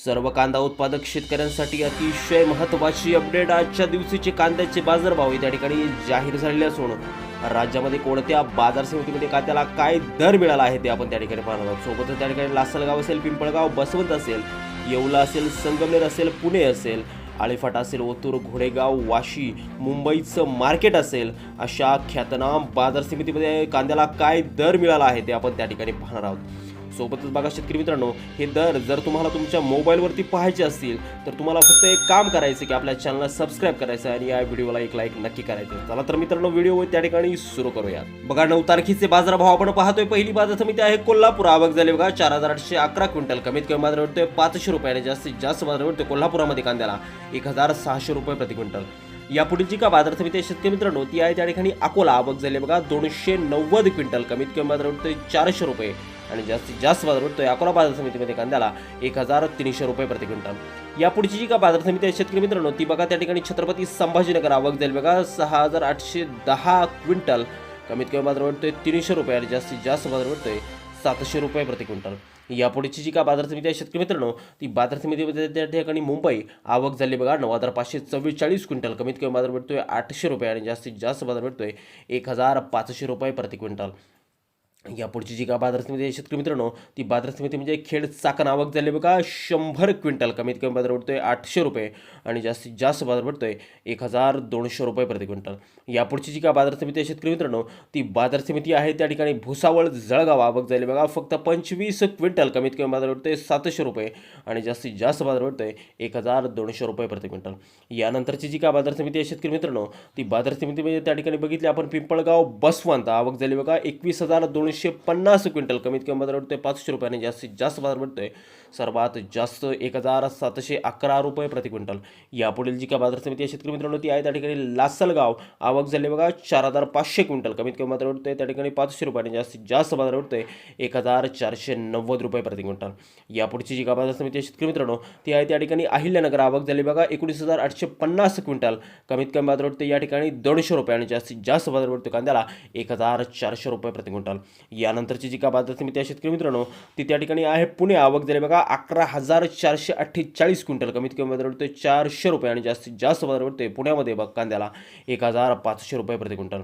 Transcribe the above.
सर्व कांदा उत्पादक शेतकऱ्यांसाठी अतिशय महत्त्वाची अपडेट आजच्या दिवशीचे कांद्याचे बाजारभाव त्या ठिकाणी जाहीर झालेले असून राज्यामध्ये कोणत्या बाजार समितीमध्ये कांद्याला काय दर मिळाला आहे ते आपण त्या ठिकाणी पाहणार आहोत. सोबतच त्या ठिकाणी लासलगाव असेल पिंपळगाव बसवंत असेल येवला असेल संगमनेर असेल पुणे असेल आळेफाट असेल ओतूर घोडेगाव वाशी मुंबईचं मार्केट असेल अशा ख्यातनाम बाजार समितीमध्ये कांद्याला काय दर मिळाला आहे ते आपण त्या ठिकाणी पाहणार आहोत. सोबतच बघा शेतकरी मित्रांनो हे दर जर तुम्हाला तुमच्या मोबाईलवरती पाहायचे असतील तर तुम्हाला फक्त एक काम करायचं की आपल्या चॅनलला सबस्क्राईब करायचं आणि या व्हिडिओला एक लाईक नक्की करायचं चला तर मित्रांनो व्हिडिओ त्या ठिकाणी सुरू करूया बघा नऊ तारखेचे बाजारभाव आपण पाहतोय. पहिली बाजार समिती आहे कोल्हापूर. आवक झाली बघा चार हजार आठशे अकरा क्विंटल. कमीत कमी बाजार भेटतोय पाचशे रुपयाने. जास्तीत जास्त बाजार भेटतोय कोल्हापुरामध्ये कांद्याला एक हजार सहाशे रुपये प्रति क्विंटल. यापुढील जी का बाजार समिती शेतकरी मित्रांनो ती आहे त्या ठिकाणी अकोला. आवक झाली बघा दोनशे नव्वद क्विंटल कमीत कमी बाजार भेटतोय चारशे रुपये. आणि जास्तीत जास्त बाजार भेटतोय अकोला बाजार समितीमध्ये कांद्याला एक हजार तीनशे रुपये प्रति क्विंटल. यापुढची जी का बाजार समिती आहे शेतकरी मित्रांनो ती बघा त्या ठिकाणी छत्रपती संभाजीनगर आवक जाईल बघा सहा हजार आठशे दहा क्विंटल कमीत कमी बाजार भेटतोय तीनशे रुपये आणि जास्तीत जास्त बाजार भेटतोय सातशे रुपये प्रति क्विंटल. यापुढेची जी का बाजार समिती आहे शेतकरी मित्रांनो ती बाजार समितीमध्ये त्या ठिकाणी मुंबई. आवक झाली बघा नऊ हजार पाचशे चव्वेचाळीस क्विंटल. कमीत कमी बाजार भेटतोय आठशे रुपये आणि जास्तीत जास्त बाजार भेटतोय एक हजार पाचशे रुपये प्रति क्विंटल. या पुढची जी का बाजार समिती शेतकरी मित्रांनो ती बाजार समिती म्हणजे खेड चाकण आवक झाली बघा शंभर क्विंटल कमीत कमी बाजार भेटतोय आठशे रुपये आणि जास्तीत जास्त बाजार भेटतोय एक हजार दोनशे रुपये प्रति क्विंटल. या पुढची जी का बाजार समिती शेतकरी मित्रांनो ती बाजार समिती आहे त्या ठिकाणी भुसावळ जळगाव आवक झाली बघा फक्त पंचवीस क्विंटल कमीत कमी बाजार भेटतोय सातशे रुपये आणि जास्तीत जास्त बाजार भेटतोय एक हजार दोनशे रुपये प्रति क्विंटल. यानंतरची जी का बाजार समिती आहे शेतकरी मित्रांनो ती बाजार समिती म्हणजे त्या ठिकाणी बघितली आपण पिंपळगाव बसवंत आवक झाली बघा एकवीस हजार दोनशे पन्नास क्विंटल कमीत कमी बाजार भेटतोय पाचशे रुपयाने जास्तीत जास्त बाजार भेटतोय सर्वात जास्त एक हजार सातशे अकरा रुपये प्रति क्विंटल. यापुढील जी का बाजार समिती आहे शेतकरी मित्रांनो ती आहे त्या ठिकाणी लासलगाव. आवक झाली बघा चार हजार पाचशे क्विंटल कमीत कमी बाजार भेटतोय त्या ठिकाणी पाचशे रुपयाने जास्तीत जास्त बाजार भेटतोय एक हजार चारशे नव्वद रुपये प्रति क्विंटल. यापुढची जी का बाजार समिती आहे शेतकरी मित्रांनो ती आहे त्या ठिकाणी अहिल्यानगर. आवक झाली बघा एकोणीस हजार आठशे पन्नास क्विंटल कमीत कमी बाजार भेटतोय या ठिकाणी दोनशे रुपये आणि जास्तीत जास्त बाजार भेटतो कांद्याला एक हजार चारशे रुपये प्रति क्विंटल. यानंतरची जी का असते मी त्या शेतकरी मित्रांनो ती त्या ठिकाणी आहे पुणे. आवक झाली बघा अकरा हजार चारशे अठ्ठेचाळीस क्विंटल कमीत कमी बाजार भेटतोय चारशे रुपये आणि जास्तीत जास्त बाजार भेटतोय पुण्यामध्ये बघ कांद्याला एक हजार पाचशे रुपये प्रति क्विंटल.